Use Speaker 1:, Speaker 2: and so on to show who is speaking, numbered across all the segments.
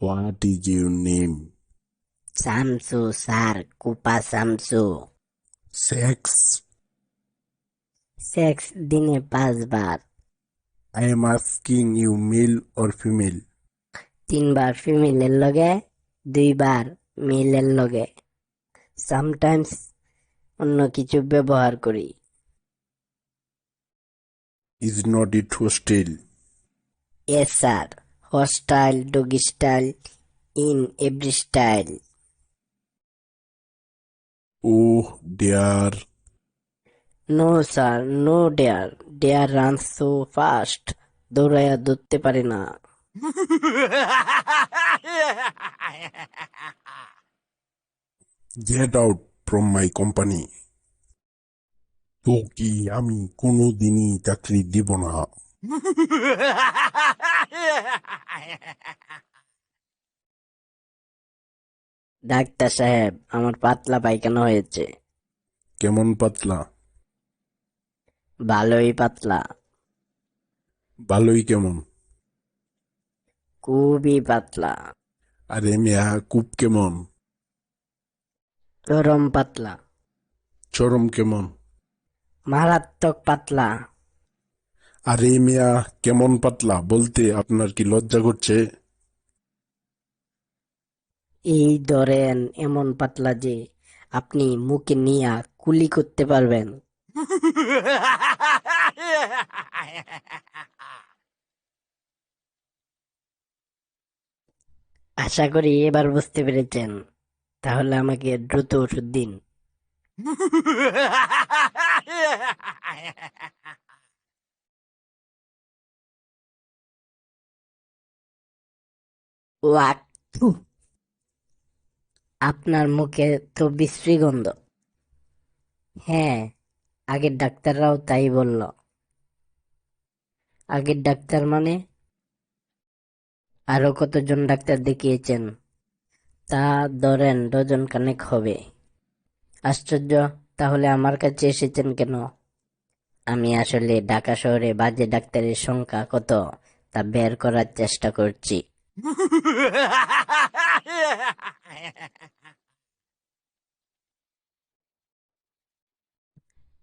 Speaker 1: What is your name?
Speaker 2: Shamsu sir কুপা Shamsu
Speaker 1: Sex.
Speaker 2: Sex দিনে পাঁচবার
Speaker 1: I am asking you male or female.
Speaker 2: তিনবার ফিমেলের লগে দুইবার মেলের লগে সামটাইমস অন্য কিছু ব্যবহার করি
Speaker 1: Is not it hostile?
Speaker 2: Yes sir hostile doggy style in every style
Speaker 1: Oh dear.
Speaker 2: No sir no dare dare run so fast দৌড়াইয়া ধরতে পারে না।
Speaker 1: Get out from my company তো কি আমি কোনো দিনই চাকরি দিব না।
Speaker 2: ডাক্তার সাহেব আমার পাতলা পায়খানা হয়েছে।
Speaker 1: কেমন পাতলা?
Speaker 2: ভালোই পাতলা।
Speaker 1: ভালোই কেমন?
Speaker 2: খুবই পাতলা।
Speaker 1: আরে মিয়া কুপ কেমন?
Speaker 2: চরম পাতলা।
Speaker 1: চরম কেমন?
Speaker 2: মারাত্মক পাতলা।
Speaker 1: আরে মিয়া কেমন পাতলা বলতে আপনার কি লজ্জা করছে?
Speaker 2: এই ধরেন এমন পাতলা যে আপনি মুখে নিয়া কুলি করতে পারবেন। আশা করি এবার বুঝতে পেরেছেন। তাহলে আমাকে দ্রুত ওষুধ দিন। ওয়াক থু। আপনার মুখে তো বিশ্রী গন্ধ হ্যাঁ আগের ডাক্তাররাও তাই বলল। আগের ডাক্তার মানে? আরও কতজন ডাক্তার দেখিয়েছেন? তা ধরেন ডজন কানেক হবে। আশ্চর্য, তাহলে আমার কাছে এসেছেন কেন? আমি আসলে ঢাকা শহরে বাজে ডাক্তারের সংখ্যা কত তা বের করার চেষ্টা করছি।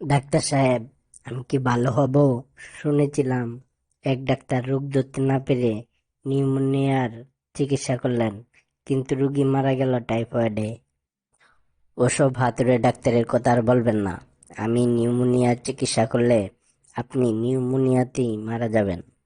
Speaker 2: ডাক্তার সাহেব, আমি কি ভালো হব? শুনেছিলাম এক ডাক্তার রোগ ধরতে না পেরে নিউমোনিয়ার চিকিৎসা করলেন, কিন্তু রুগী মারা গেল টাইফয়েডে। ওসব হাতুড়ে ডাক্তারের কথা আর বলবেন না। আমি নিউমোনিয়ার চিকিৎসা করলে আপনি নিউমোনিয়াতেই মারা যাবেন।